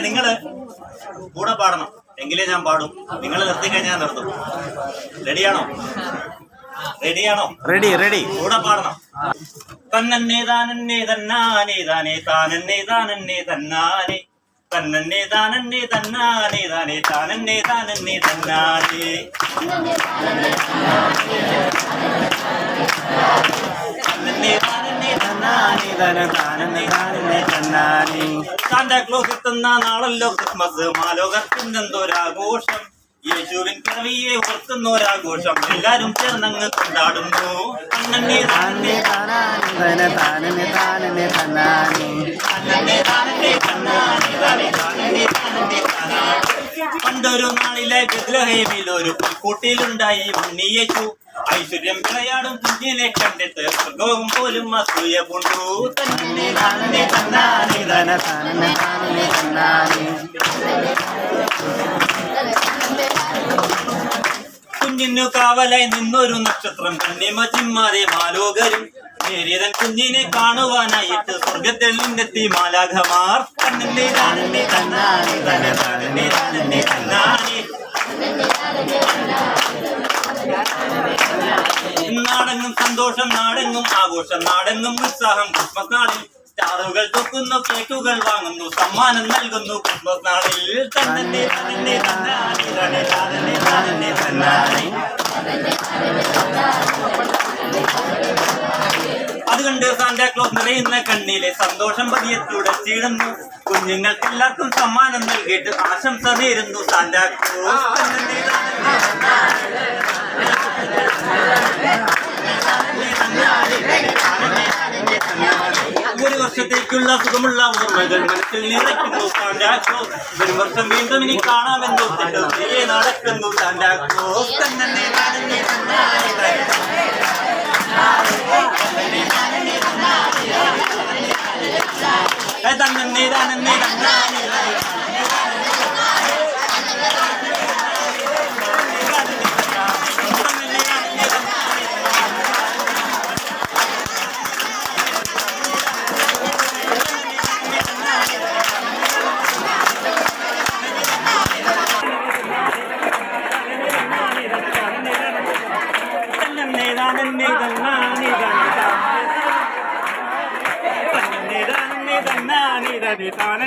നിങ്ങൾ കൂടെ പാടണം. എങ്കിലേ ഞാൻ പാടും. നിങ്ങൾ നിർത്തി നിർത്തിക്കഴിഞ്ഞാൽ നിർത്തും. റെഡിയാണോ റെഡിയാണോ റെഡി റെഡി കൂടെ പാടണം. തന്നന്നെ താനന്നെ തന്നാനെ താനെ താനന്നെ താനന്നെ തന്നാനെ. തന്നന്നെ താനന്നെ തന്നാനെ താനെ താനന്നെ താനന്നെ തന്നാനെ. തന്നാനെ ക്ലോസ് എത്തുന്ന നാളല്ലോ ക്രിസ്മസ്. മാലോകത്തിനെന്തൊരാഘോഷം. യേശുവിൻ പിറവിയെ ഓർക്കുന്നൊരാഘോഷം എല്ലാരും ചേർന്നങ്ങ് കൊണ്ടാടുന്നു. തന്നന്നെ താനന്നെ താനെ താനെ താനെ തന്നാനെ തന്നന്നെ താനന്നെ തന്നാനെ താനെ താനന്നെ താനന്നെ തന്നാനെ. പണ്ടൊരു നാളിലെ ബെത്ലഹേമിൽ ഒരു പുൽക്കൂട്ടിലുണ്ടായി ഉണ്ണിയേശു ഐശ്വര്യം വിളയാടും കുഞ്ഞിനെ കണ്ടിട്ട് സ്വർഗവും പോലും അസൂയ കൊണ്ടു തന്നെ കുഞ്ഞിനു കാവലായി നിന്നൊരു നക്ഷത്രം കണ്ണിമ ചിമ്മാതെ മാലോകരും. നേരിയതൻ കുഞ്ഞിനെ കാണുവാനായിട്ട് സ്വർഗത്തിൽ നിന്നെത്തി മാലാഘമാർ തന്നെ തന്നെ തന്നെ തന്നെ തന്നെ തന്നെ സന്തോഷം നാടെങ്ങും ആഘോഷം നാടെങ്ങും ഉത്സാഹം. ക്രിസ്മസ് നാളിൽ സ്റ്റാറുകൾ തൊക്കുന്നു കേക്കുകൾ വാങ്ങുന്നു സമ്മാനം നൽകുന്നു. ക്രിസ്മസ് നാളിൽ തന്നെ തന്നെ തന്നെ തന്നെ തന്നെ അതുകൊണ്ട് സാന്റാക്ലോസ് നിറയുന്ന കണ്ണിലെ സന്തോഷം പതിയത്തൂടെ ചീടുന്നു കുഞ്ഞുങ്ങൾക്കെല്ലാവർക്കും സമ്മാനം നൽകിയിട്ട് ആശംസ നേരുന്നു. സാന്റാക്ലോസ് വർഷത്തേക്കുള്ള സുഖമുള്ള ഓർമ്മകൾ മനസ്സിൽ നിറയ്ക്കുന്നു താണ്ടാക്കോ ഒരു വർഷം വീണ്ടും ഇനി കാണാമെന്ന് തിരികെ നടക്കുന്നു. തന്നെ തന്നെ തന്നെ തന്നെ തന്നെ തന്നെ താനെ